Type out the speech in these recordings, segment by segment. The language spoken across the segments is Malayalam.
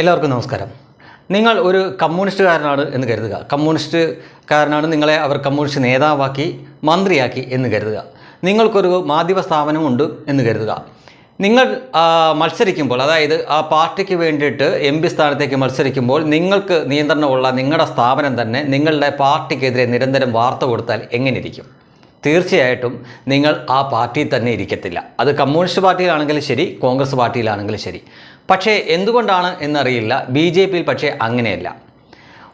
എല്ലാവർക്കും നമസ്കാരം. നിങ്ങൾ ഒരു കമ്മ്യൂണിസ്റ്റുകാരനാണ് എന്ന് കരുതുക. കമ്മ്യൂണിസ്റ്റുകാരനാണ് നിങ്ങളെ അവർ കമ്മ്യൂണിസ്റ്റ് നേതാവാക്കി മന്ത്രിയാക്കി എന്ന് കരുതുക. നിങ്ങൾക്കൊരു മാധ്യമ സ്ഥാപനമുണ്ട് എന്ന് കരുതുക. നിങ്ങൾ മത്സരിക്കുമ്പോൾ അതായത് ആ പാർട്ടിക്ക് വേണ്ടിയിട്ട് എം പി സ്ഥാനത്തേക്ക് മത്സരിക്കുമ്പോൾ നിങ്ങൾക്ക് നിയന്ത്രണമുള്ള നിങ്ങളുടെ സ്ഥാപനം തന്നെ നിങ്ങളുടെ പാർട്ടിക്കെതിരെ നിരന്തരം വാർത്ത കൊടുത്താൽ എങ്ങനെ ഇരിക്കും തീർച്ചയായിട്ടും നിങ്ങൾ ആ പാർട്ടിയിൽ തന്നെ ഇരിക്കത്തില്ല. അത് കമ്മ്യൂണിസ്റ്റ് പാർട്ടിയിലാണെങ്കിലും ശരി കോൺഗ്രസ് പാർട്ടിയിലാണെങ്കിലും ശരി. പക്ഷേ എന്തുകൊണ്ടാണ് എന്നറിയില്ല. ബി ജെ പിയിൽ പക്ഷേ അങ്ങനെയല്ല.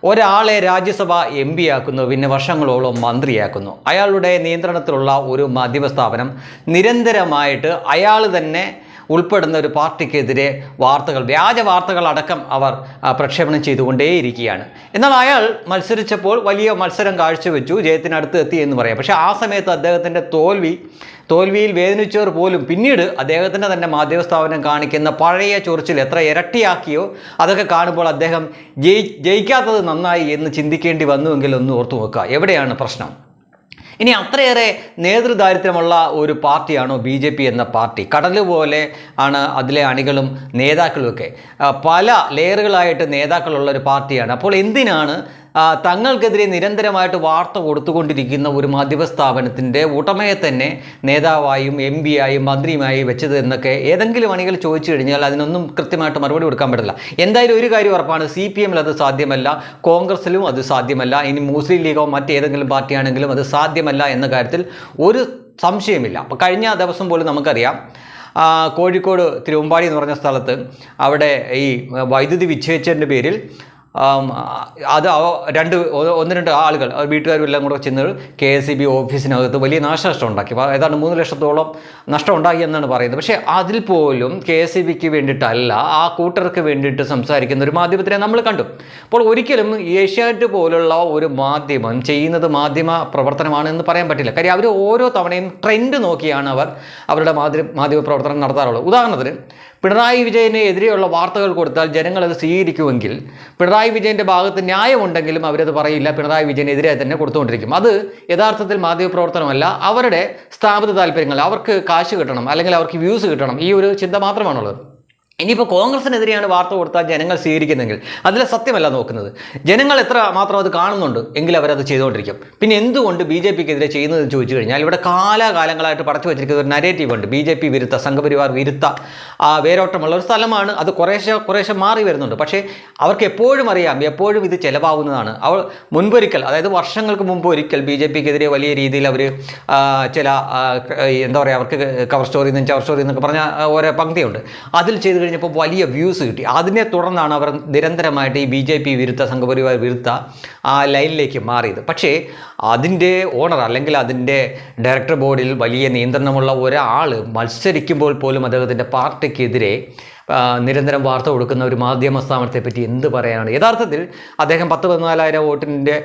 ഒരാളെ രാജ്യസഭ എം പി ആക്കുന്നു. പിന്നെ വർഷങ്ങളോളം മന്ത്രിയാക്കുന്നു. അയാളുടെ നിയന്ത്രണത്തിലുള്ള ഒരു മാധ്യമ സ്ഥാപനം നിരന്തരമായിട്ട് അയാൾ തന്നെ ഉൾപ്പെടുന്ന ഒരു പാർട്ടിക്കെതിരെ വാർത്തകൾ വ്യാജ വാർത്തകൾ അടക്കം അവർ പ്രക്ഷേപണം ചെയ്തുകൊണ്ടേയിരിക്കുകയാണ്. എന്നാൽ അയാൾ മത്സരിച്ചപ്പോൾ വലിയ മത്സരം കാഴ്ചവെച്ചു ജയത്തിനടുത്ത് എത്തി എന്ന് പറയാം. പക്ഷേ ആ സമയത്ത് അദ്ദേഹത്തിന്റെ തോൽവി തോൽവിയിൽ വേദനിച്ചവർ പോലും പിന്നീട് അദ്ദേഹത്തിന്റെ തന്നെ മാധ്യമ സ്ഥാപനം കാണിക്കുന്ന പഴയ ചൊറിച്ചിൽ എത്ര ഇരട്ടിയാക്കിയോ അതൊക്കെ കാണുമ്പോൾ അദ്ദേഹം ജയി ജയിക്കാത്തത് നന്നായി എന്ന് ചിന്തിക്കേണ്ടി വന്നുവെങ്കിൽ ഒന്ന് ഓർത്തു നോക്കുക എവിടെയാണ് പ്രശ്നം? ഇനി അത്രയേറെ നേതൃദാരിദ്ര്യമുള്ള ഒരു പാർട്ടിയാണോ ബി ജെ പി എന്ന പാർട്ടി? കടൽ പോലെ ആണ് അതിലെ അണികളും നേതാക്കളുമൊക്കെ. പല ലെയറുകളായിട്ട് നേതാക്കളുള്ള ഒരു പാർട്ടിയാണ്. അപ്പോൾ എന്തിനാണ് തങ്ങൾക്കെതിരെ നിരന്തരമായിട്ട് വാർത്ത കൊടുത്തുകൊണ്ടിരിക്കുന്ന ഒരു മാധ്യമ സ്ഥാപനത്തിന്റെ ഉടമയെ തന്നെ നേതാവായും എം പി ആയും മന്ത്രിയുമായി വെച്ചത് എന്നൊക്കെ ഏതെങ്കിലും അണികൾ ചോദിച്ചു കഴിഞ്ഞാൽ അതിനൊന്നും കൃത്യമായിട്ട് മറുപടി കൊടുക്കാൻ പറ്റില്ല എന്തായാലും ഒരു കാര്യം ഉറപ്പാണ് സി പി എമ്മിൽ അത് സാധ്യമല്ല കോൺഗ്രസിലും അത് സാധ്യമല്ല ഇനി മുസ്ലിം ലീഗോ മറ്റേതെങ്കിലും പാർട്ടിയാണെങ്കിലും അത് സാധ്യമല്ല എന്ന കാര്യത്തിൽ ഒരു സംശയമില്ല. അപ്പോൾ കഴിഞ്ഞ ദിവസം പോലും നമുക്കറിയാം കോഴിക്കോട് തിരുവമ്പാടി എന്ന് പറഞ്ഞ സ്ഥലത്ത് അവിടെ ഈ വൈദ്യുതി വിച്ഛേദിച്ചതിന്റെ പേരിൽ അത് രണ്ട് ഒന്ന് രണ്ട് ആളുകൾ വീട്ടുകാരും എല്ലാം കൂടെ ചെന്ന് കെ എസ് സി ബി ഓഫീസിനകത്ത് വലിയ നാശനഷ്ടം ഉണ്ടാക്കി. ഏതാണ്ട് മൂന്ന് ലക്ഷത്തോളം നഷ്ടം ഉണ്ടായി എന്നാണ് പറയുന്നത്. പക്ഷേ അതിൽ പോലും കെ എസ് സി ബിക്ക് വേണ്ടിയിട്ടല്ല ആ കൂട്ടർക്ക് വേണ്ടിയിട്ട് സംസാരിക്കുന്ന ഒരു മാധ്യമത്തിനെ നമ്മൾ കണ്ടു. അപ്പോൾ ഒരിക്കലും ഏഷ്യാനെറ്റ് പോലുള്ള ഒരു മാധ്യമം ചെയ്യുന്നത് മാധ്യമ പ്രവർത്തനമാണെന്ന് പറയാൻ പറ്റില്ല. കാര്യം അവർ ഓരോ തവണയും ട്രെൻഡ് നോക്കിയാണ് അവർ അവരുടെ മാധ്യമ മാധ്യമ പ്രവർത്തനം നടത്താറുള്ളത്. ഉദാഹരണത്തിന് പിണറായി വിജയനെ എതിരെയുള്ള വാർത്തകൾ കൊടുത്താൽ ജനങ്ങൾ അത് സ്വീകരിക്കുമെങ്കിൽ പിണറായി വിജയന്റെ ഭാഗത്ത് ന്യായമുണ്ടെങ്കിലും അവരത് പറയില്ല. പിണറായി വിജയനെതിരെ തന്നെ കൊടുത്തുകൊണ്ടിരിക്കും. അത് യഥാർത്ഥത്തിൽ മാധ്യമപ്രവർത്തനമല്ല. അവരുടെ സ്ഥാപിത താല്പര്യങ്ങൾ അവർക്ക് കാശ് കിട്ടണം അല്ലെങ്കിൽ അവർക്ക് വ്യൂസ് കിട്ടണം. ഈ ഒരു ചിന്ത മാത്രമാണുള്ളത്. ഇനിയിപ്പോൾ കോൺഗ്രസിനെതിരെയാണ് വാർത്ത കൊടുത്താൽ ജനങ്ങൾ സ്വീകരിക്കുന്നെങ്കിൽ. അതിലെ സത്യമല്ല നോക്കുന്നത്. ജനങ്ങൾ എത്ര മാത്രം അത് കാണുന്നുണ്ട് എങ്കിൽ അവരത് ചെയ്തുകൊണ്ടിരിക്കും. പിന്നെ എന്തുകൊണ്ട് ബി ജെ ചെയ്യുന്നത് എന്ന് ചോദിച്ചു കഴിഞ്ഞാൽ ഇവിടെ കാലാകാലങ്ങളായിട്ട് പടച്ചു വെച്ചിരിക്കുന്ന ഒരു നരേറ്റീവ് ഉണ്ട്. ബി ജെ പി വിരുദ്ധ സംഘപരിവാർ വിരുദ്ധ ആ വേരോട്ടമുള്ള ഒരു സ്ഥലമാണ്. അത് കുറേശ്ശെ കുറേശ്ശെ മാറി വരുന്നുണ്ട്. പക്ഷേ അവർക്ക് എപ്പോഴും അറിയാം എപ്പോഴും ഇത് ചിലവാകുന്നതാണ്. അവർ മുൻപൊരിക്കൽ അതായത് വർഷങ്ങൾക്ക് മുമ്പ് ഒരിക്കൽ ബി ജെ പിക്കെതിരെ വലിയ രീതിയിൽ അവർ ചില എന്താ പറയുക അവർക്ക് കവർ സ്റ്റോറി നിന്നും ചവർ സ്റ്റോറി എന്നൊക്കെ പറഞ്ഞ ഓരോ പങ്ക്തിയുണ്ട്. അതിൽ ചെയ്ത് കഴിഞ്ഞപ്പോൾ വലിയ വ്യൂസ് കിട്ടി. അതിനെ തുടർന്നാണ് അവർ നിരന്തരമായിട്ട് ഈ ബി ജെ പി വിരുദ്ധ സംഘപരിവാർ വിരുദ്ധ ആ ലൈനിലേക്ക് മാറിയത്. പക്ഷേ അതിന്റെ ഓണർ അല്ലെങ്കിൽ അതിന്റെ ഡയറക്ടർ ബോർഡിൽ വലിയ നിയന്ത്രണമുള്ള ഒരാൾ മത്സരിക്കുമ്പോൾ പോലും അദ്ദേഹത്തിന്റെ പാർട്ടിക്കെതിരെ നിരന്തരം വാർത്ത കൊടുക്കുന്ന ഒരു മാധ്യമ സ്ഥാപനത്തെ പറ്റി എന്ത് പറയാനാണ്? യഥാർത്ഥത്തിൽ അദ്ദേഹം പത്ത് പതിനാലായിരം വോട്ടിന്റെ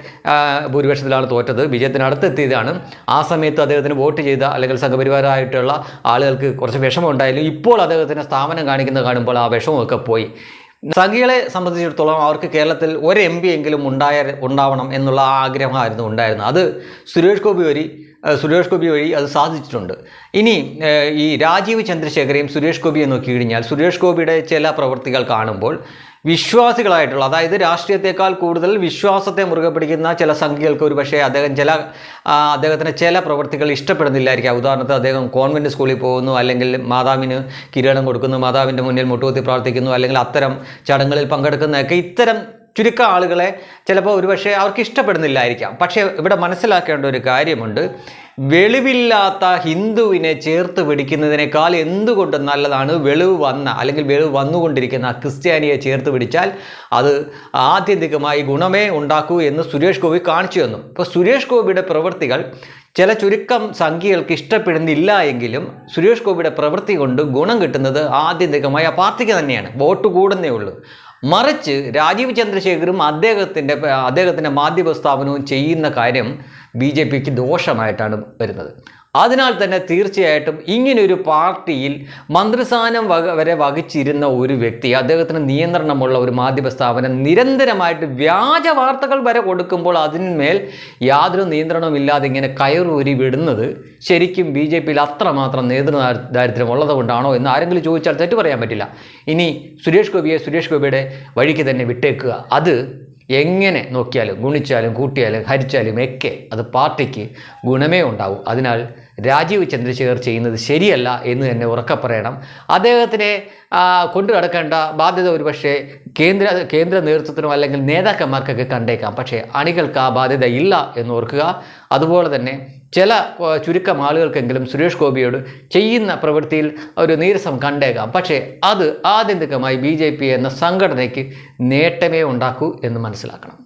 ഭൂരിപക്ഷത്തിലാണ് തോറ്റത്. വിജയത്തിനടുത്തെത്തിയതാണ് ആ സമയത്ത് അദ്ദേഹത്തിന് വോട്ട് ചെയ്ത അല്ലെങ്കിൽ സംഘപരിവാരമായിട്ടുള്ള ആളുകൾക്ക് കുറച്ച് വിഷമം ഉണ്ടായാലും ഇപ്പോൾ അദ്ദേഹത്തിന്റെ സ്ഥാപനം കാണിക്കുന്നത് കാണുമ്പോൾ ആ വിഷമമൊക്കെ പോയി. സംഘികളെ സംബന്ധിച്ചിടത്തോളം അവർക്ക് കേരളത്തിൽ ഒരു എം പി എങ്കിലും ഉണ്ടായ ഉണ്ടാവണം എന്നുള്ള ആഗ്രഹമായിരുന്നു ഉണ്ടായിരുന്നത്. അത് സുരേഷ് ഗോപി വഴി സുരേഷ് ഗോപി വഴി അത് സാധിച്ചിട്ടുണ്ട്. ഇനി ഈ രാജീവ് ചന്ദ്രശേഖരയും സുരേഷ് ഗോപിയെ നോക്കി കഴിഞ്ഞാൽ സുരേഷ് ഗോപിയുടെ ചില പ്രവൃത്തികൾ കാണുമ്പോൾ വിശ്വാസികളായിട്ടുള്ള അതായത് രാഷ്ട്രീയത്തെക്കാൾ കൂടുതൽ വിശ്വാസത്തെ മുറുകെ പിടിക്കുന്ന ചില സംഖ്യകൾക്ക് ഒരു പക്ഷേ അദ്ദേഹം ചില അദ്ദേഹത്തിന് ചില പ്രവൃത്തികൾ ഇഷ്ടപ്പെടുന്നില്ലായിരിക്കാം. ഉദാഹരണത്തിന് അദ്ദേഹം കോൺവെന്റ് സ്കൂളിൽ പോകുന്നു അല്ലെങ്കിൽ മാതാവിന് കിരീടം കൊടുക്കുന്നു മാതാവിന്റെ മുന്നിൽ മുട്ടുകുത്തി പ്രാർത്ഥിക്കുന്നു അല്ലെങ്കിൽ അത്തരം ചടങ്ങുകളിൽ പങ്കെടുക്കുന്നതൊക്കെ ഇത്തരം ചുരുക്കം ആളുകളെ ചിലപ്പോൾ ഒരുപക്ഷെ അവർക്ക് ഇഷ്ടപ്പെടുന്നില്ലായിരിക്കാം. പക്ഷേ ഇവിടെ മനസ്സിലാക്കേണ്ട ഒരു കാര്യമുണ്ട്. വെളിവില്ലാത്ത ഹിന്ദുവിനെ ചേർത്ത് പിടിക്കുന്നതിനേക്കാൾ എന്തുകൊണ്ട് നല്ലതാണ് വെളിവ് വന്ന അല്ലെങ്കിൽ വെളിവ് വന്നുകൊണ്ടിരിക്കുന്ന ക്രിസ്ത്യാനിയെ ചേർത്ത് പിടിച്ചാൽ അത് ആത്യന്തികമായി ഗുണമേ ഉണ്ടാക്കൂ എന്ന് സുരേഷ് ഗോപി കാണിച്ചു തന്നു. ഇപ്പോൾ സുരേഷ് ഗോപിയുടെ പ്രവൃത്തികൾ ചില ചുരുക്കം സംഖ്യകൾക്ക് ഇഷ്ടപ്പെടുന്നില്ല എങ്കിലും സുരേഷ് ഗോപിയുടെ പ്രവൃത്തി കൊണ്ട് ഗുണം കിട്ടുന്നത് ആത്യന്തികമായി ആ പാർട്ടിക്ക് തന്നെയാണ്. വോട്ട് കൂടുന്നേ ഉള്ളൂ. മറിച്ച് രാജീവ് ചന്ദ്രശേഖറും അദ്ദേഹത്തിന്റെ അദ്ദേഹത്തിന്റെ മാധ്യമ സ്ഥാപനവും ചെയ്യുന്ന കാര്യം ബി ജെ പിക്ക് ദോഷമായിട്ടാണ് വരുന്നത്. അതിനാൽ തന്നെ തീർച്ചയായിട്ടും ഇങ്ങനൊരു പാർട്ടിയിൽ മന്ത്രിസ്ഥാനം വക വരെ വഹിച്ചിരുന്ന ഒരു വ്യക്തി അദ്ദേഹത്തിന് നിയന്ത്രണമുള്ള ഒരു മാധ്യമ സ്ഥാപനം നിരന്തരമായിട്ട് വ്യാജ വാർത്തകൾ വരെ കൊടുക്കുമ്പോൾ അതിന്മേൽ യാതൊരു നിയന്ത്രണവും ഇല്ലാതെ ഇങ്ങനെ കയറൂരി വിടുന്നത് ശരിക്കും ബി ജെ പിയിൽ അത്രമാത്രം നേതൃ ദാരിദ്ര്യം ഉള്ളതുകൊണ്ടാണോ എന്ന് ആരെങ്കിലും ചോദിച്ചാൽ തെറ്റു പറയാൻ പറ്റില്ല. ഇനി സുരേഷ് ഗോപിയെ സുരേഷ് ഗോപിയുടെ വഴിക്ക് തന്നെ വിട്ടേക്കുക. അത് എങ്ങനെ നോക്കിയാലും ഗുണിച്ചാലും കൂട്ടിയാലും ഹരിച്ചാലും ഒക്കെ അത് പാർട്ടിക്ക് ഗുണമേ ഉണ്ടാവും. അതിനാൽ രാജീവ് ചന്ദ്രശേഖർ ചെയ്യുന്നത് ശരിയല്ല എന്ന് തന്നെ ഉറക്കെ പറയണം. അദ്ദേഹത്തിനെ കൊണ്ടു നടക്കേണ്ട ബാധ്യത ഒരുപക്ഷെ കേന്ദ്ര കേന്ദ്ര നേതൃത്വത്തിനോ അല്ലെങ്കിൽ നേതാക്കന്മാർക്കൊക്കെ കണ്ടേക്കാം. പക്ഷേ അണികൾക്ക് ആ ബാധ്യത ഇല്ല എന്ന് ഓർക്കുക. അതുപോലെ തന്നെ ചില ചുരുക്കം ആളുകൾക്കെങ്കിലും സുരേഷ് ഗോപിയോട് ചെയ്യുന്ന പ്രവൃത്തിയിൽ ഒരു നീരസം കണ്ടേക്കാം. പക്ഷേ അത് ആത്യന്തികമായി ബി എന്ന സംഘടനയ്ക്ക് നേട്ടമേ ഉണ്ടാക്കൂ എന്ന് മനസ്സിലാക്കണം.